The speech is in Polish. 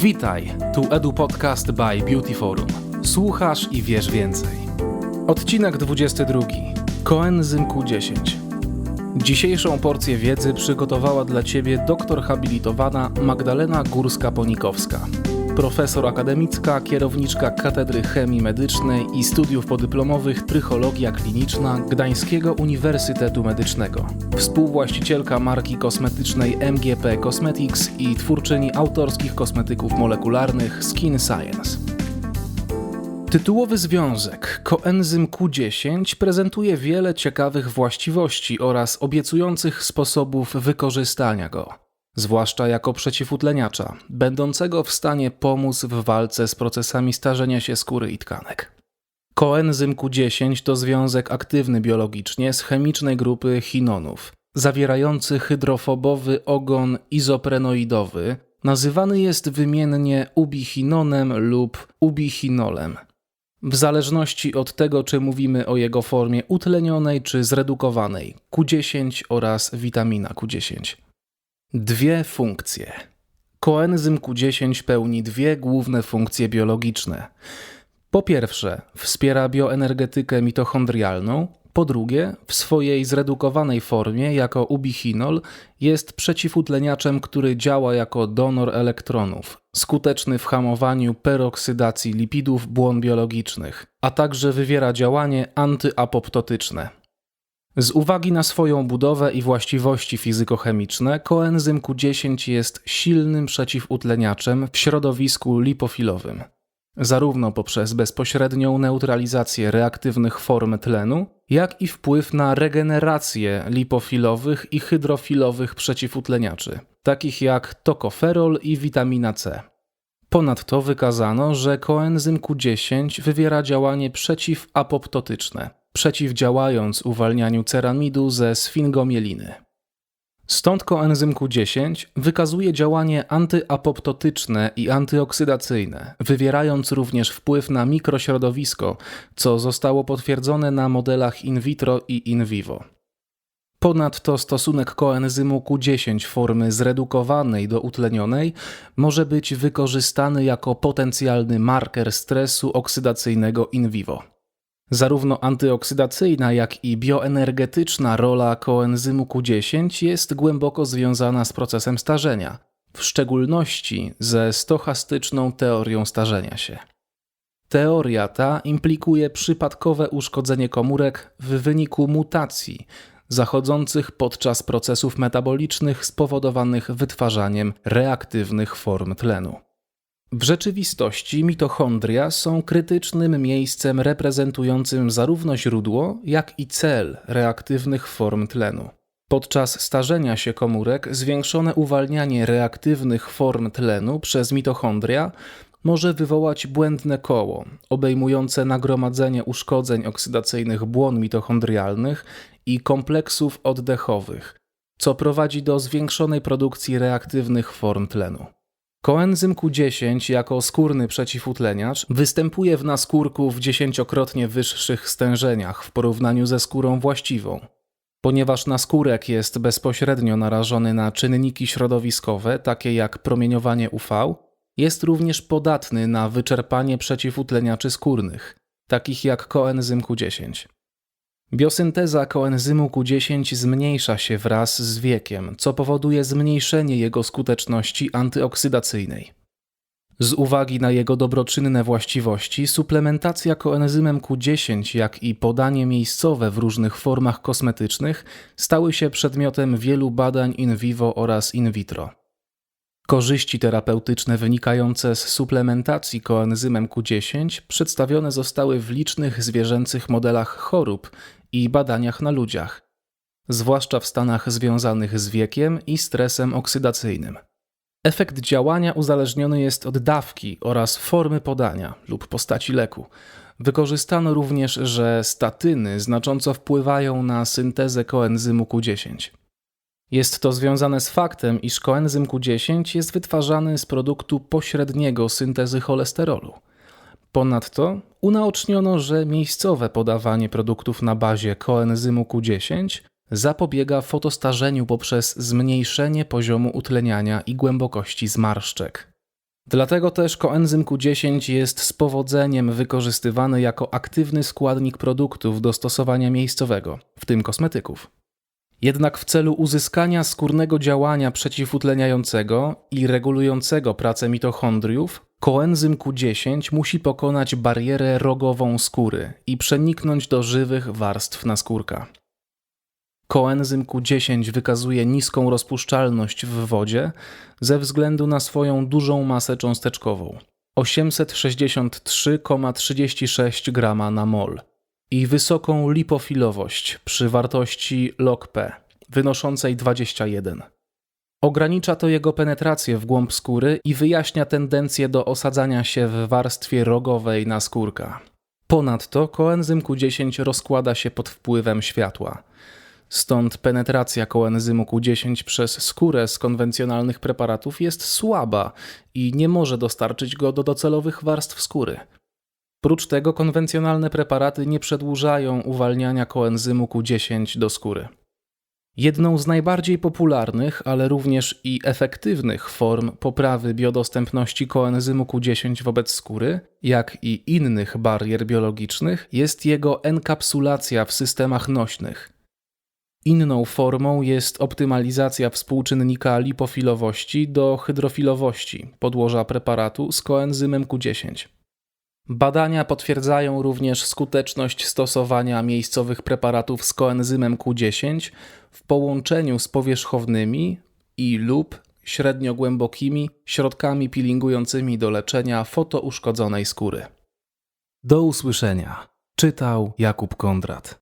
Witaj, tu Edu Podcast by Beauty Forum. Słuchasz i wiesz więcej. Odcinek 22. Koenzym Q10. Dzisiejszą porcję wiedzy przygotowała dla Ciebie doktor habilitowana Magdalena Górska-Ponikowska profesor akademicka, kierowniczka Katedry Chemii Medycznej i Studiów Podyplomowych Trychologia Kliniczna Gdańskiego Uniwersytetu Medycznego, współwłaścicielka marki kosmetycznej MGP Cosmetics i twórczyni autorskich kosmetyków molekularnych Skin Science. Tytułowy związek koenzym Q10 prezentuje wiele ciekawych właściwości oraz obiecujących sposobów wykorzystania go zwłaszcza jako przeciwutleniacza, będącego w stanie pomóc w walce z procesami starzenia się skóry i tkanek. Koenzym Q10 to związek aktywny biologicznie z chemicznej grupy chinonów, zawierający hydrofobowy ogon izoprenoidowy, nazywany jest wymiennie ubicinonem lub ubichinolem. W zależności od tego, czy mówimy o jego formie utlenionej czy zredukowanej Q10 oraz witamina Q10. Dwie funkcje. Koenzym Q10 pełni dwie główne funkcje biologiczne. Po pierwsze, wspiera bioenergetykę mitochondrialną, po drugie, w swojej zredukowanej formie jako ubichinol jest przeciwutleniaczem, który działa jako donor elektronów, skuteczny w hamowaniu peroksydacji lipidów błon biologicznych, a także wywiera działanie antyapoptotyczne. Z uwagi na swoją budowę i właściwości fizykochemiczne, koenzym Q10 jest silnym przeciwutleniaczem w środowisku lipofilowym. Zarówno poprzez bezpośrednią neutralizację reaktywnych form tlenu, jak i wpływ na regenerację lipofilowych i hydrofilowych przeciwutleniaczy, takich jak tokoferol i witamina C. Ponadto wykazano, że koenzym Q10 wywiera działanie przeciwapoptotyczne, przeciwdziałając uwalnianiu ceramidu ze sfingomieliny. Stąd koenzym Q10 wykazuje działanie antyapoptotyczne i antyoksydacyjne, wywierając również wpływ na mikrośrodowisko, co zostało potwierdzone na modelach in vitro i in vivo. Ponadto stosunek koenzymu Q10 formy zredukowanej do utlenionej może być wykorzystany jako potencjalny marker stresu oksydacyjnego in vivo. Zarówno antyoksydacyjna, jak i bioenergetyczna rola koenzymu Q10 jest głęboko związana z procesem starzenia, w szczególności ze stochastyczną teorią starzenia się. Teoria ta implikuje przypadkowe uszkodzenie komórek w wyniku mutacji zachodzących podczas procesów metabolicznych spowodowanych wytwarzaniem reaktywnych form tlenu. W rzeczywistości mitochondria są krytycznym miejscem reprezentującym zarówno źródło, jak i cel reaktywnych form tlenu. Podczas starzenia się komórek zwiększone uwalnianie reaktywnych form tlenu przez mitochondria może wywołać błędne koło, obejmujące nagromadzenie uszkodzeń oksydacyjnych błon mitochondrialnych i kompleksów oddechowych, co prowadzi do zwiększonej produkcji reaktywnych form tlenu. Koenzym Q10 jako skórny przeciwutleniacz występuje w naskórku w dziesięciokrotnie wyższych stężeniach w porównaniu ze skórą właściwą. Ponieważ naskórek jest bezpośrednio narażony na czynniki środowiskowe, takie jak promieniowanie UV, jest również podatny na wyczerpanie przeciwutleniaczy skórnych, takich jak koenzym Q10. Biosynteza koenzymu Q10 zmniejsza się wraz z wiekiem, co powoduje zmniejszenie jego skuteczności antyoksydacyjnej. Z uwagi na jego dobroczynne właściwości, suplementacja koenzymem Q10, jak i podanie miejscowe w różnych formach kosmetycznych stały się przedmiotem wielu badań in vivo oraz in vitro. Korzyści terapeutyczne wynikające z suplementacji koenzymem Q10 przedstawione zostały w licznych zwierzęcych modelach chorób i badaniach na ludziach, zwłaszcza w stanach związanych z wiekiem i stresem oksydacyjnym. Efekt działania uzależniony jest od dawki oraz formy podania lub postaci leku. Wykorzystano również, że statyny znacząco wpływają na syntezę koenzymu Q10. Jest to związane z faktem, iż koenzym Q10 jest wytwarzany z produktu pośredniego syntezy cholesterolu. Ponadto unaoczniono, że miejscowe podawanie produktów na bazie koenzymu Q10 zapobiega fotostarzeniu poprzez zmniejszenie poziomu utleniania i głębokości zmarszczek. Dlatego też koenzym Q10 jest z powodzeniem wykorzystywany jako aktywny składnik produktów do stosowania miejscowego, w tym kosmetyków. Jednak w celu uzyskania skórnego działania przeciwutleniającego i regulującego pracę mitochondriów, koenzym Q10 musi pokonać barierę rogową skóry i przeniknąć do żywych warstw naskórka. Koenzym Q10 wykazuje niską rozpuszczalność w wodzie ze względu na swoją dużą masę cząsteczkową 863,36 g na mol i wysoką lipofilowość przy wartości log-P wynoszącej 21. Ogranicza to jego penetrację w głąb skóry i wyjaśnia tendencję do osadzania się w warstwie rogowej naskórka. Ponadto koenzym Q10 rozkłada się pod wpływem światła. Stąd penetracja koenzymu Q10 przez skórę z konwencjonalnych preparatów jest słaba i nie może dostarczyć go do docelowych warstw skóry. Prócz tego konwencjonalne preparaty nie przedłużają uwalniania koenzymu Q10 do skóry. Jedną z najbardziej popularnych, ale również i efektywnych form poprawy biodostępności koenzymu Q10 wobec skóry, jak i innych barier biologicznych, jest jego enkapsulacja w systemach nośnych. Inną formą jest optymalizacja współczynnika lipofilowości do hydrofilowości podłoża preparatu z koenzymem Q10. Badania potwierdzają również skuteczność stosowania miejscowych preparatów z koenzymem Q10 w połączeniu z powierzchownymi i lub średnio głębokimi środkami peelingującymi do leczenia fotouszkodzonej skóry. Do usłyszenia. Czytał Jakub Kondrat.